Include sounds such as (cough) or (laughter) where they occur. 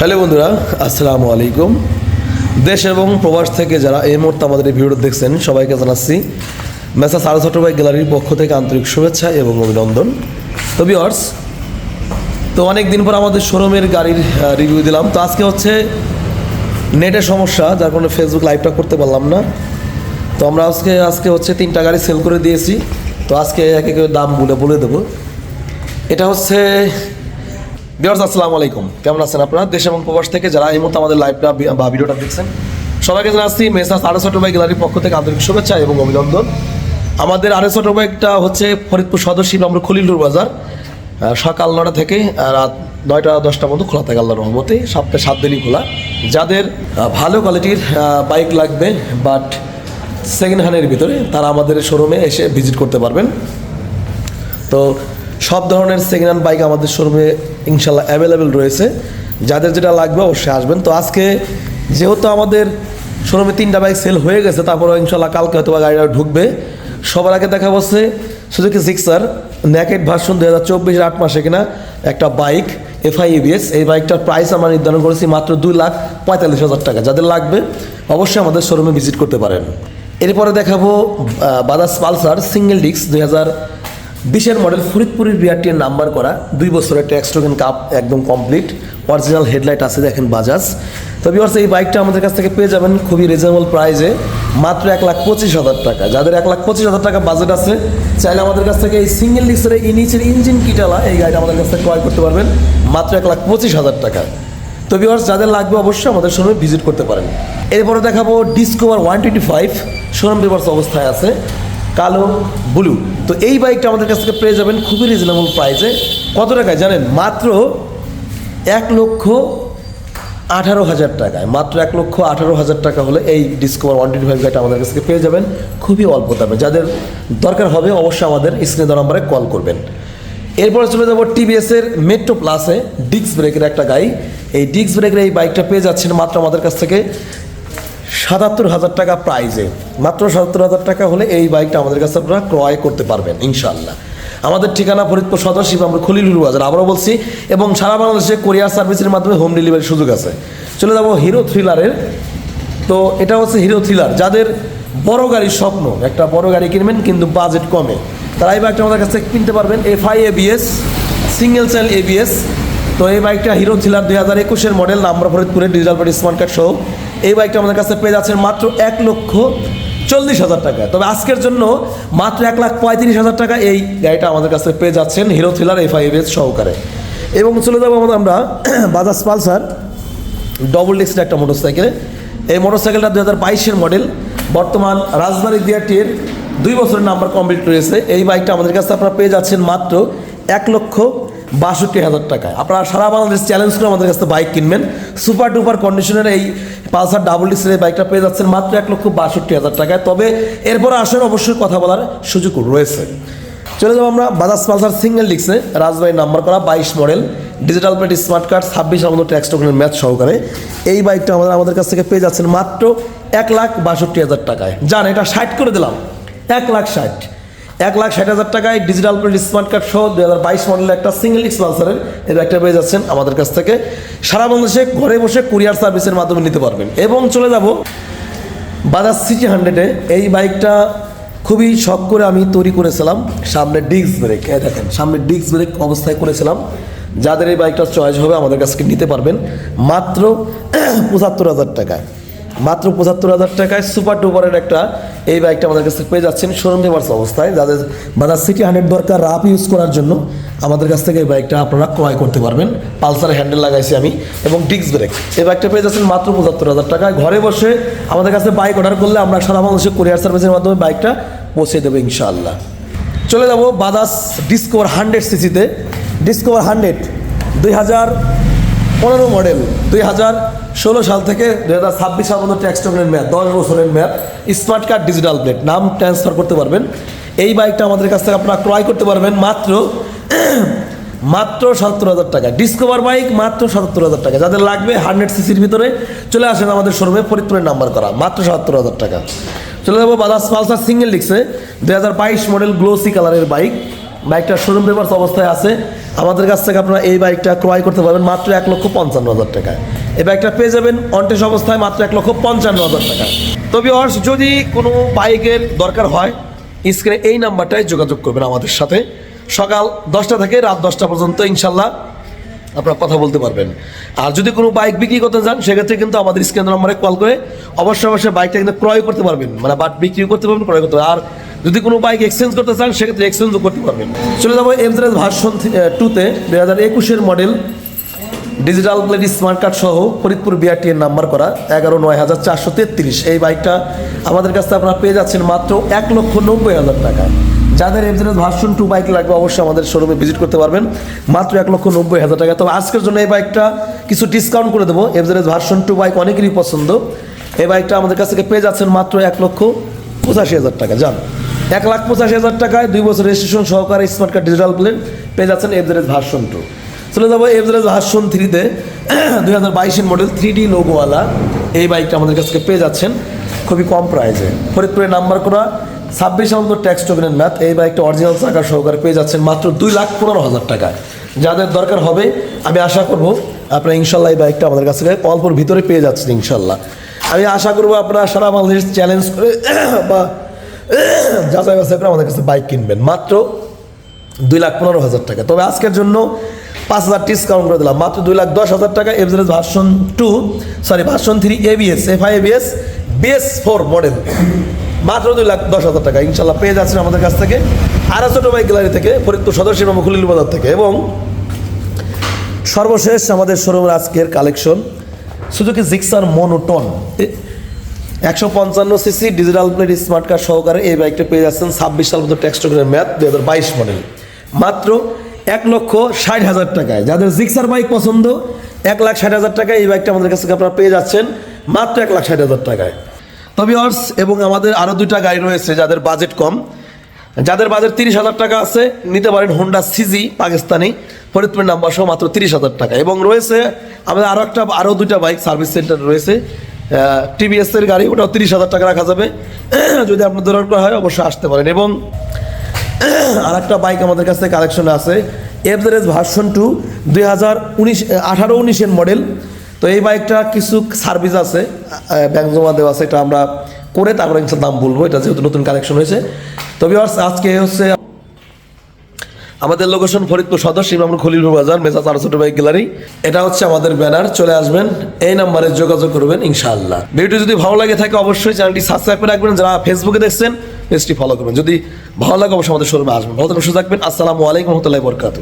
Hello বন্ধুরা, আসসালামু আলাইকুম। দেশ এবং প্রবাস থেকে যারা এই মুহূর্তে আমাদের এই ভিডিও দেখছেন, সবাইকে জানাচ্ছি মেসা সাড়ে ছোট ভাই গ্যালারির পক্ষ থেকে আন্তরিক শুভেচ্ছা এবং অভিনন্দন। তো বিয়ার্স তো অনেক দিন পর আমাদের শোরুমের গাড়ির রিভিউ দিলাম। তো আজকে হচ্ছে নেটের সমস্যা, যার কারণে ফেসবুক লাইভটা করতে পারলাম না। তো আমরা আজকে আজকে হচ্ছে তিনটা গাড়ি সেল করে দিয়েছি। তো আজকে একে দাম বলে বলে দেবো। এটা হচ্ছে বিয়ার্স আসসালামু আলাইকুম। কেমন আছেন আপনারা? দেশ এবং প্রবাস থেকে যারা এই মুহূর্তে আমাদের লাইভটা বা ভিডিওটা দেখছেন, সবাইকে জানাচ্ছি মেসা সাড়ে ছোট ভাই গ্যালারির পক্ষ থেকে আন্তরিক শুভেচ্ছা এবং অভিনন্দন। আমাদের আড়াই ছোট বাইকটা হচ্ছে ফরিদপুর সদস্য নম্বর খলিলুর বাজার সকাল নটা থেকে রাত নয়টা দশটা পর্যন্ত খোলা থাকে আল্লাহ রহমতে। সপ্তাহে সাত দিনই খোলা। যাদের ভালো কোয়ালিটির বাইক লাগবে বাট সেকেন্ড হ্যান্ডের ভিতরে, তারা আমাদের শোরুমে এসে ভিজিট করতে পারবেন। তো সব ধরনের সেকেন্ড হ্যান্ড বাইক আমাদের শোরুমে ইনশাল্লাহ অ্যাভেলেবেল রয়েছে। যাদের যেটা লাগবে অবশ্যই আসবেন। তো আজকে যেহেতু আমাদের শোরুমে তিনটা বাইক সেল হয়ে গেছে তারপরে ইনশাল্লাহ কালকে হয়তো গাড়িটা ঢুকবে। সবার আগে দেখা বসছে সুজুকি সিক্সার ন্যাকেট ভার্সন দু হাজার চব্বিশের আট মাসে কিনা একটা বাইক এফআই এবিএস এই বাইকটার প্রাইস আমরা নির্ধারণ করেছি মাত্র দুই লাখ পঁয়তাল্লিশ হাজার টাকা। যাদের লাগবে অবশ্যই আমাদের শোরুমে ভিজিট করতে পারেন। এরপরে দেখাবো বাদাস পালসার সিঙ্গেল ডিস্ক দুই হাজার বিশের মডেল ফরিদপুরের বিআরটির নাম্বার করা, দুই বছরের ট্যাক্স টোকেন কাপ একদম কমপ্লিট অরিজিনাল হেডলাইট আছে দেখেন বাজাজ তবে অর্থ এই বাইকটা আমাদের কাছ থেকে পেয়ে যাবেন খুবই রিজনেবল প্রাইসে মাত্র এক লাখ পঁচিশ হাজার টাকা। যাদের এক লাখ পঁচিশ হাজার টাকা বাজেট আছে, চাইলে আমাদের কাছ থেকে এই সিঙ্গেল ডিস্কের এই নিচের ইঞ্জিন কিটালা, এই গাড়িটা আমাদের কাছ থেকে ক্রয় করতে পারবেন, মাত্র এক লাখ পঁচিশ হাজার টাকা। তো ভিউয়ার্স যাদের লাগবে অবশ্যই আমাদের শোরুমে ভিজিট করতে পারেন। এরপরে দেখাবো Discover one twenty five showroom papers অবস্থায় আছে, কালো ব্লু তো এই বাইকটা আমাদের কাছ থেকে পেয়ে যাবেন খুবই রিজনেবল প্রাইসে কত টাকায় জানেন? মাত্র এক লক্ষ আঠারো হাজার টাকায়। মাত্র এক লক্ষ আঠারো হাজার টাকা হলে এই ডিসকভার ওয়ান টোয়েন্টি ফাইভ গাড়িটা আমাদের কাছ থেকে পেয়ে যাবেন খুবই অল্প দামে। যাদের দরকার হবে অবশ্যই আমাদের স্ক্রিনে দেওয়া নাম্বারে কল করবেন। এরপরে চলে যাব টিভিএসের মেট্রো প্লাসে ডিস্ক ব্রেকের একটা গাড়ি এই ডিস্ক ব্রেকের এই বাইকটা পেয়ে যাচ্ছেন মাত্র আমাদের কাছ থেকে সাতাত্তর হাজার টাকা প্রাইজে মাত্র সাতাত্তর হাজার টাকা হলে এই বাইকটা আমাদের কাছে আপনারা ক্রয় করতে পারবেন ইনশাল্লাহ আমাদের ঠিকানা ফরিদপুর সদর শিবরামপুর খলিলুর বাজার, আবারও বলছি, এবং সারা বাংলাদেশে কোরিয়ার সার্ভিসের মাধ্যমে হোম ডেলিভারির সুযোগ আছে। চলে যাব হিরো থ্রিলারের তো এটা হচ্ছে হিরো থ্রিলার যাদের বড় গাড়ির স্বপ্ন, একটা বড় গাড়ি কিনবেন কিন্তু বাজেট কমে। তারা এই বাইকটা আমাদের কাছে কিনতে পারবেন F I ABS single cell ABS তো এই বাইকটা হিরো থ্রিলার দুই হাজার একুশের মডেল নাম্বার ফরিদপুরের ডিজিটাল প্লেট স্মার্ট কার্ড সহ এই বাইকটা আমাদের কাছে পেয়ে যাচ্ছেন মাত্র এক লক্ষ চল্লিশ হাজার টাকা। তবে আজকের জন্য মাত্র এক লাখ পঁয়ত্রিশ হাজার টাকা এই গাড়িটা আমাদের কাছে পেয়ে যাচ্ছেন Hero thriller F I ABS সহকারে। এবং চলে যাব আমাদের আমরা বাজাজ পালসার ডবল ডিস্কের একটা মোটরসাইকেল এই মোটরসাইকেলটা দু হাজার বাইশের মডেল বর্তমান রাজধানী বিআরটির দুই বছরের নাম্বার কমপ্লিট রয়েছে। এই বাইকটা আমাদের কাছে আপনারা পেয়ে যাচ্ছেন মাত্র এক লক্ষ বাষট্টি হাজার টাকায়। আপনারা সারা বাংলাদেশ চ্যালেঞ্জ করে আমাদের কাছে বাইক কিনবেন। সুপার ডুপার কন্ডিশনের এই পালসার ডাবল ডিস্কের এই বাইকটা পেয়ে যাচ্ছেন মাত্র এক লক্ষ বাষট্টি হাজার টাকায়। তবে এরপর আসলে অবশ্যই কথা বলার সুযোগ রয়েছে। চলে যাব আমরা বাজাজ পালসার সিঙ্গেল ডিক্সে রাজবাড়ির নাম্বার করা বাইশ model digital plate smart card ছাব্বিশ আমাদের ট্যাক্স টোকেনের ম্যাচ সহকারে। এই বাইকটা আমাদের আমাদের কাছ থেকে পেয়ে যাচ্ছেন মাত্র এক লাখ বাষট্টি হাজার টাকায়। জান, এটা ষাট করে দিলাম। এক লাখ ষাট। এক লাখ ষাট হাজার টাকায় ডিজিটাল প্লেট স্মার্ট কার্ড সহ দুই হাজার বাইশ মডেলের একটা সিঙ্গেল ডিক্স পালসারের এই পেয়ে যাচ্ছেন আমাদের কাছ থেকে। সারা বাংলাদেশে ঘরে বসে কুরিয়ার সার্ভিসের মাধ্যমে নিতে পারবেন। এবং চলে যাব বাজাজ সিটি হান্ড্রেডে এই বাইকটা খুবই শখ করে আমি তৈরি করেছিলাম। সামনে ডিস্ক ব্রেক এই দেখেন, সামনে ডিস্ক ব্রেক অবস্থায় করেছিলাম। যাদের এই বাইকটা চয়েস হবে আমাদের কাছ থেকে নিতে পারবেন। মাত্র (clears throat) পঁচাত্তর হাজার টাকায়। মাত্র পঁচাত্তর হাজার টাকায় সুপার টুপারের একটা এই বাইকটা আমাদের কাছ পেয়ে যাচ্ছেন। শোরুম পেপার্স অবস্থায়। যাদের বাজাজ সিটি হান্ড্রেড দরকার, রাফ ইউজ করার জন্য আমাদের কাছ থেকে এই বাইকটা আপনারা ক্রয় করতে পারবেন। পালসার হ্যান্ডেল লাগাইছি আমি এবং ডিস্ক ব্রেক। এই বাইকটা পেয়ে যাচ্ছেন মাত্র পঁচাত্তর হাজার টাকায়। ঘরে বসে আমাদের কাছে বাইক অর্ডার করলে আমরা সারা বাংলাদেশে কুরিয়ার সার্ভিসের মাধ্যমে বাইকটা পৌঁছে দেবো ইনশাআল্লাহ। চলে যাব বাজাজ ডিসকভার হান্ড্রেড সিসিতে ডিসকভার হান্ড্রেড দুই হাজার পনেরো মডেল দুই হাজার ষোলো সাল থেকে দু হাজার ছাব্বিশ সাল পর্যন্ত ট্যাক্স টোকেনের মেয়াদ, দশ বছরের মেয়াদ স্মার্ট কার্ড ডিজিটাল প্লেট নাম ট্রান্সফার করতে পারবেন। এই বাইকটা আমাদের কাছ থেকে আপনারা ক্রয় করতে পারবেন মাত্র (clears throat) মাত্র সত্তর হাজার টাকা। ডিসকভার বাইক মাত্র সত্তর হাজার টাকা। যাদের লাগবে হান্ড্রেড সিসির ভিতরে, চলে আসেন আমাদের শোরুমে ফরিদপুরের নাম্বার করা। মাত্র সত্তর হাজার টাকা। চলে যাব বাজাজ পালসার সিঙ্গেল ডিক্সে দু হাজার বাইশ মডেল গ্লোসি কালারের বাইক বাইকটা শোরুম পেপার্স অবস্থায় আছে। আমাদের কাছ থেকে আপনারা এই বাইকটা ক্রয় করতে পারবেন মাত্র এক লক্ষ পঞ্চান্ন হাজার টাকায়। এই বাইকটা পেয়ে যাবেন অনটেস অবস্থায় মাত্র এক লক্ষ পঞ্চান্ন হাজার টাকায়। তবে অর্স যদি কোনো বাইকের দরকার হয় স্ক্রিনে এই নাম্বারটায় যোগাযোগ করবেন আমাদের সাথে। সকাল দশটা থেকে রাত দশটা পর্যন্ত ইনশাল্লাহ আপনারা কথা বলতে পারবেন। আর যদি কোনো বাইক বিক্রি করতে চান সেক্ষেত্রে কিন্তু আমাদের স্ক্রিন নম্বরে কল করে অবশ্যই অবশ্যই বাইকটা কিন্তু ক্রয় করতে পারবেন। মানে বাট বিক্রি করতে পারবেন, ক্রয় করতে পারবেন। আর যদি কোনো বাইক এক্সচেঞ্জ করতে চান, সেক্ষেত্রে এক্সচেঞ্জও করতে পারবেন। চলে যাব এমজেড ভার্সন টুতে দুই হাজার একুশের model digital plate smart card সহ ফরিদপুর বিআরটি এর নাম্বার করা, এগারো নয় হাজার চারশো তেত্রিশ। এই বাইকটা আমাদের কাছ আপনারা পেয়ে যাচ্ছেন মাত্র এক লক্ষ নব্বই হাজার টাকা। যাদের এমজেড ভার্সন টু বাইক লাগবে, অবশ্যই আমাদের শোরুমে ভিজিট করতে পারবেন। মাত্র এক লক্ষ নব্বই হাজার টাকা। তবে আজকের জন্য এই বাইকটা কিছু ডিসকাউন্ট করে দেবো। এমজেড ভার্সন টু বাইক অনেকেরই পছন্দ। এই বাইকটা আমাদের কাছ থেকে পেয়ে যাচ্ছেন মাত্র এক লক্ষ পঁচাশি হাজার টাকা। যান। এক লাখ পঁচাশি হাজার টাকায় দুই বছর রেজিস্ট্রেশন সহকারে স্মার্ট কার্ড ডিজিটাল প্লেন পেয়ে যাচ্ছেন এমজেড ভার্সন টু চলে যাব এমজেড ভার্সন থ্রিতে দুই হাজার বাইশের মডেল থ্রি ডি লোগোওয়ালা এই বাইকটা আমাদের কাছ থেকে পেয়ে যাচ্ছেন। খুবই কম প্রাইসে ফরিদপুরের নাম্বার করা ছাব্বিশ অঙ্ক ট্যাক্স টোকেনের ম্যাথ এই বাইকটা অরিজিনাল চাকা সহকারে পেয়ে যাচ্ছেন মাত্র দুই লাখ পনেরো হাজার টাকায় যাদের দরকার হবে, আমি আশা করব আপনারা ইনশাল্লাহ এই বাইকটা আমাদের কাছ থেকে অল্পর ভিতরে পেয়ে যাচ্ছেন ইনশাল্লাহ। আমি আশা করব আপনারা সারা বাংলাদেশ চ্যালেঞ্জ করে (clears throat) বা (clears throat) যাচাই বাছাই করে আমাদের কাছে বাইক কিনবেন। মাত্র দুই লাখ পনেরো হাজার টাকা। তবে আজকের জন্য পাঁচ হাজার ডিসকাউন্ট করে দিলাম। মাত্র দুই লাখ দশ হাজার টাকা average version two sorry version three ABS F I ABS BS four model মাত্র দুই লাখ দশ হাজার টাকা। ইনশাল্লাহ পেয়ে যাচ্ছেন আমাদের কাছ থেকে আরও ছোটো বাইক গ্যালারি থেকে, ফরিদপুর সদস্য এবং খুলিল বাজার থেকে এবং সর্বশেষ আমাদের শোরুমের আজকের কালেকশন সুজুকি জিক্সার মোনোটন একশো পঞ্চান্ন CC digital plate smart card সহকারে এই বাইকটা পেয়ে যাচ্ছেন ছাব্বিশ সাল মতো ট্যাক্সটোকের ম্যাথ দু হাজার বাইশ মডেল মাত্র এক লক্ষ ষাট হাজার টাকায়। যাদের জিক্সার বাইক পছন্দ, এক লাখ ষাট হাজার টাকায় এই বাইকটা আমাদের কাছ আপনারা পেয়ে যাচ্ছেন মাত্র এক লাখ ষাট হাজার টাকায়। তবে অর্স এবং আমাদের আরও দুইটা গাড়ি রয়েছে যাদের বাজেট কম। যাদের বাজেট তিরিশ হাজার টাকা আছে, নিতে পারেন Honda CG Pakistani Faridpur number সহ মাত্র তিরিশ হাজার টাকা। এবং রয়েছে আমাদের আরও একটা আরও দুইটা বাইক সার্ভিস সেন্টার রয়েছে। টিভিএস এর গাড়ি, ওটাও তিরিশ হাজার টাকা রাখা যাবে। (clears throat) যদি আপনার দরকার হয়, অবশ্যই আসতে পারেন। এবং আর একটা বাইক আমাদের কাছে কালেকশন আছে এফজেরেস ভার্সন টু দুই হাজার উনিশ আঠারো উনিশের মডেল তো এই বাইকটা কিছু সার্ভিস আছে ব্যাংক জমা দেওয়া আছে, এটা আমরা করে তারপরে দাম বলব, এটা যেহেতু নতুন কালেকশন হয়েছে। তবে আজকে হচ্ছে আমাদের লোকেশন ফরিদপুর সদর ইমাম খলিল বাজার, মেজাজ চার ছোট ভাই গ্যালারি। এটা হচ্ছে আমাদের ব্যানার চলে আসবেন, এই নাম্বারে যোগাযোগ করবেন ইনশাআল্লাহ। ভিডিও যদি ভালো লাগে থাকে অবশ্যই চ্যানেলটি সাবস্ক্রাইব করে রাখবেন, যারা ফেসবুকে দেখছেন পেজটি ফলো করবেন। যদি ভালো লাগে অবশ্যই আমাদের শোরুমে আসবেন। ভালো থাকবেন সুযোগ থাকবেন। আসসালামু আলাইকুম রহমতুল্লাহ বরকাত